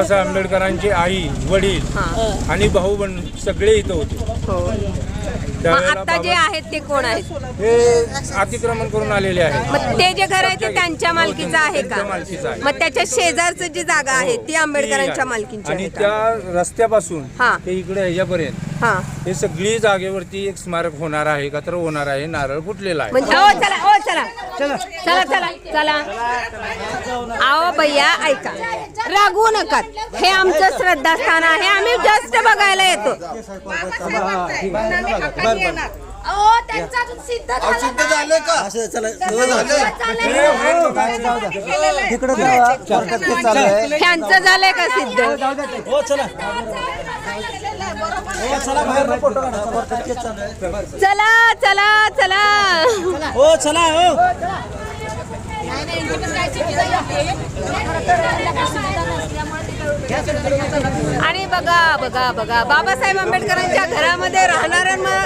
बाबासाहेब आंबेडकरांची आई वडील हा. आणि भाऊ बहीण सगळे इथं होते. हो. मग त्यावेळेला आता जे बाबा- आहेत ते कोण आहेत? हे अतिक्रमण करून आलेले आहेत. मग ते जे घर आहे ते त्यांच्या मालकीचं आहे का? त्यांच्या मालकीचं आहे. मग त्याच्या शेजारचं जी जागा आहे ती आंबेडकरांच्या ती आहे. मालकीची आणि आहे का? त्या रस्त्यापासून हा. ते इकडे ह्याच्यापर्यंत हा. हे सगळी जागेवरती एक स्मारक होणार आहे एकत्र होणार आहे. नारळ फुटलेला आहे. म्हणजे ओ चला ओ चला. चला चला. चला. आओ भैया ऐका. रागवू नका. हे आमचं श्रद्धास्थान आहे. आम्ही जस्ट बघायला येतो. अहो, त्यांचं अजून सिद्ध झालं नाही. असं चला झालं. तिकडे जावा कोर्टात केस चालू आहे ह्यांचं झालंय का सिद्ध? हो हो चला चला चला. हो चला हो. आणि बघा बघा बघा. बाबासाहेब आंबेडकरांच्या घरामध्ये राहणाऱ्यांना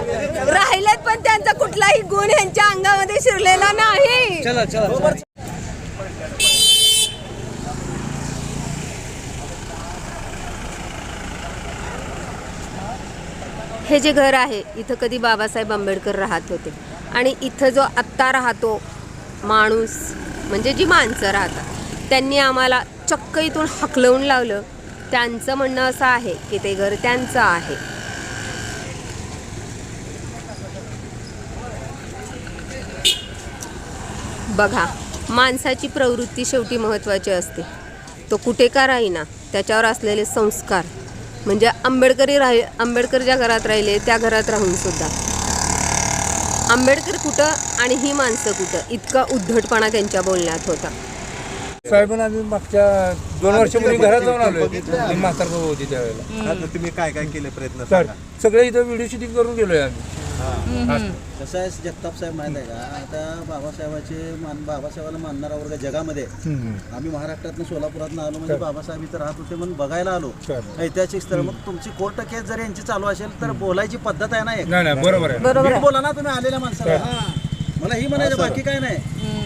राहिलेत पण त्यांचा कुठलाही गुण यांच्या अंगामध्ये शिरलेला नाही. चला चला. हे जे घर आहे इथं कधी बाबासाहेब आंबेडकर राहत होते. आणि इथं जो आत्ता राहतो माणूस म्हणजे जी माणसं राहतात त्यांनी आम्हाला चक्क इथून हकलवून लावलं. त्यांचं म्हणणं असं आहे की ते घर त्यांचं आहे. बघा माणसाची प्रवृत्ती शेवटी महत्त्वाची असते. तो कुठे का राहीना त्याच्यावर असलेले संस्कार. म्हणजे आंबेडकरी राहि आंबेडकर ज्या घरात राहिले त्या घरात राहून सुद्धा. आंबेडकर कुठं आणि ही माणसं कुठं? इतका उद्धटपणा त्यांच्या बोलण्यात होता. साहेबांना आम्ही मागच्या दोन वर्षापूर्वी घरात जाऊन आलोय. ती म्हातार भाऊ होती त्यावेळेला. आता तुम्ही काय काय केले प्रयत्न. सगळे इथं व्हिडिओ शूटिंग करून गेलोय आम्ही. कसं आहे जगताप साहेब माहीत आहे का? आता बाबासाहेबाचे मान बाबासाहेबाला मानणारा वर्ग जगामध्ये आम्ही महाराष्ट्रातनं सोलापुरातनं आलो म्हणजे बाबासाहेब इथं राहत होते म्हणून बघायला आलो. ऐतिहासिक स्थळ. मग तुमची कोर्ट केस जर यांची चालू असेल तर बोलायची पद्धत आहे ना एक? नाही नाही बरोबर बोला ना तुम्ही आलेल्या माणसाला. मला ही म्हणायचं बाकी काय नाही.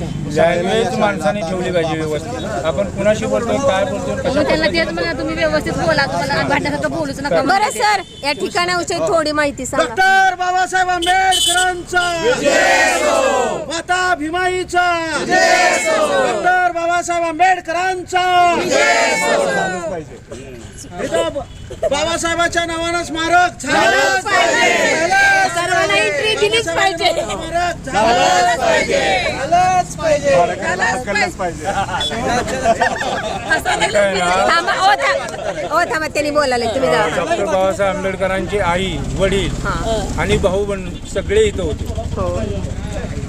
लँग्वेज माणसाने ठेवली पाहिजे व्यवस्थित. आपण कुणाशी बोलतो काय बोलतो कशा मग त्यांना तेच म्हणा तुम्ही व्यवस्थित बोला तुम्हाला बोलूच नका. बरं. सर या ठिकाणाविषयी थोडी माहिती सांगा. डॉक्टर बाबासाहेब आंबेडकरांचा. माता भीमाईचा डॉक्टर बाबासाहेब आंबेडकरांचा. इथं ब- बाबासाहेबाच्या नावानं स्मारक झालंच पाहिजे. सर्वांना एंट्री दिलीच पाहिजे. स्मारक झालंच पाहिजे झालंच पाहिजे. हकललंच पाहिजे. थांबा त्यांनी बोलायला तुम्ही जा. डॉक्टर बाबासाहेब आंबेडकरांची आई वडील हा. आणि भाऊ बहीण सगळे इथं होते. हो.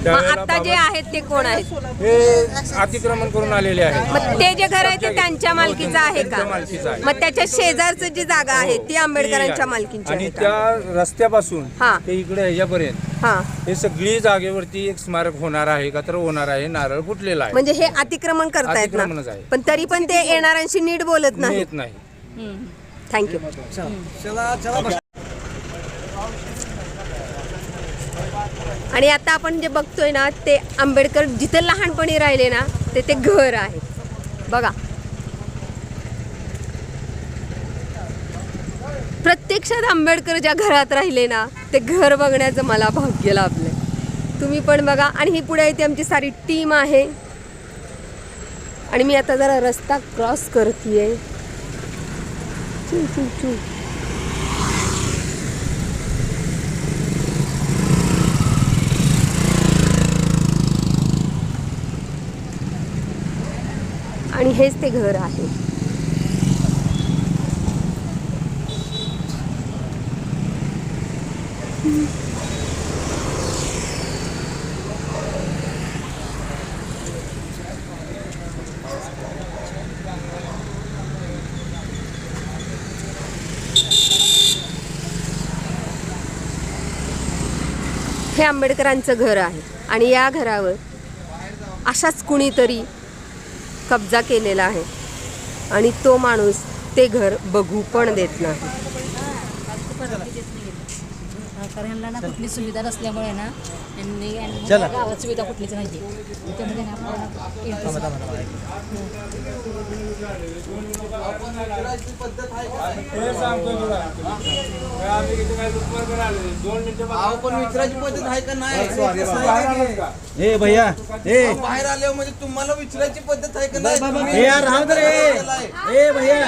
त्यावेळेला आता जे बाबा- आहेत ते कोण आहेत? हे अतिक्रमण करून आलेले आहेत. मग ते जे घर आहे ते त्यांच्या मालकीचं आहे का? त्यांच्या मालकीचं आहे. मग त्याच्या शेजारचं जी जागा आहे ती आंबेडकरांच्या मालकीची आणि आहे का? त्या रस्त्यापासून हा. ते इकडे ह्याच्यापर्यंत हा. हे सगळी जागेवरती एक स्मारक होणार आहे एकत्र होणार आहे. नारळ फुटलेला आहे. म्हणजे हे अतिक्रमण करतायत अतिक्रमणच ना आहे. पण तरी पण ते येणाऱ्यांशी नीट बोलत नाही. येत नाही. थँक्यू चला चला बस. आणि आता आपण जे बघतोय ना ते आंबेडकर जिथे लहानपणी राहिले ना ते ते घर आहे. बघा. प्रत्यक्षात आंबेडकर ज्या घरात राहिले ना ते घर बघण्याचं मला भाग्य लाभलं तुम्ही पण बघा आणि ही पुढे इथे आमची सारी टीम आहे. आणि मी आता जरा रस्ता क्रॉस करते आणि हेच ते घर आहे. हे आंबेडकरांचं घर आहे. आणि या घरावर अशाच कुणीतरी कब्जा केलेला आहे. आणि तो माणूस ते घर बघू पण देत नाही. कारण ह्यांना ना कुठली सुविधा नसल्यामुळे ना यांनी यांनी गावात सुविधा कुठलीच नाही त्यामध्ये ना आपल्याला interest- सांगतो तुला आम्ही इथे काय दुपारकडे आले दोन मिनिटं अहो, पण विचारायची पद्धत आहे का नाही? बाहेर आलास का? हे भैया हे बाहेर आले म्हणजे तुम्हाला विचारायची पद्धत आहे का नाही? ए भैया.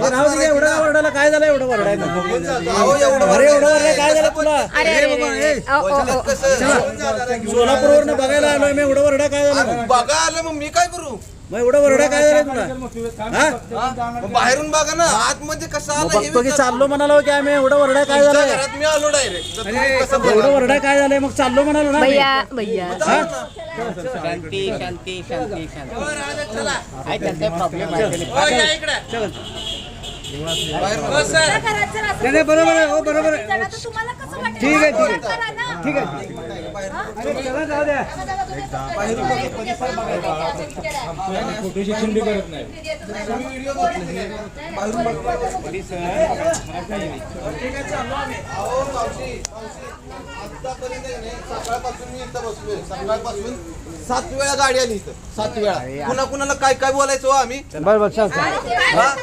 राहू दे एवढं वरडायला काय झालं? एवढं वरडायचं अहो, एवढं अरे एवढं वरडायला काय झालं तुला? अरे अहो. सोलापूरवरनं बघायला आलोय मी एवढं वरडा काय झालं? बघा आलं मग मी काय करू? मग एवढं वरडा काय झालं तुला? हा? मग बाहेरून बघा ना आतमध्ये कसं आलं हे बघतो की विचार. चाललो म्हणालो की आम्ही एवढं वरडा काय तुमच्या झालं? घरात मी आलो डायरेक्ट कसं? एवढं वरडा काय झालंय? मग चाललो म्हणालो ना आम्ही. भैया. भैया शांती शांती शांती शांती. आहे त्यांचा प्रॉब्लेम आहे? नाही, नाही, बरोबर आहे हो बरोबर आहे. ठीक आहे ठीक आहे ठीक आहे. चला, जाऊ द्या. फोटो शिक्षण बी करत नाही सकाळपासून मी इथं बसलोय सकाळपासून सात वेळा गाडी आली इथं सात वेळा कुणा कुणाला काय काय बोलायचं आम्ही बरं बरं चल चल.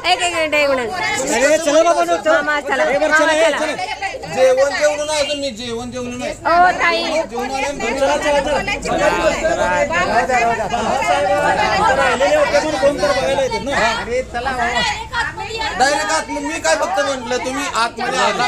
एक एक मिनिट एक मिनिट अरे चला बाबा नो, चल. मामा चला जेवण जेवलो नाही अजून मी जेवण जेवलो नाही ओ ताई जेवण आले चला, चला, तर बघायला येतात ना डायरेक्ट आत मी काय फक्त म्हटलं तुम्ही आतमध्ये आला?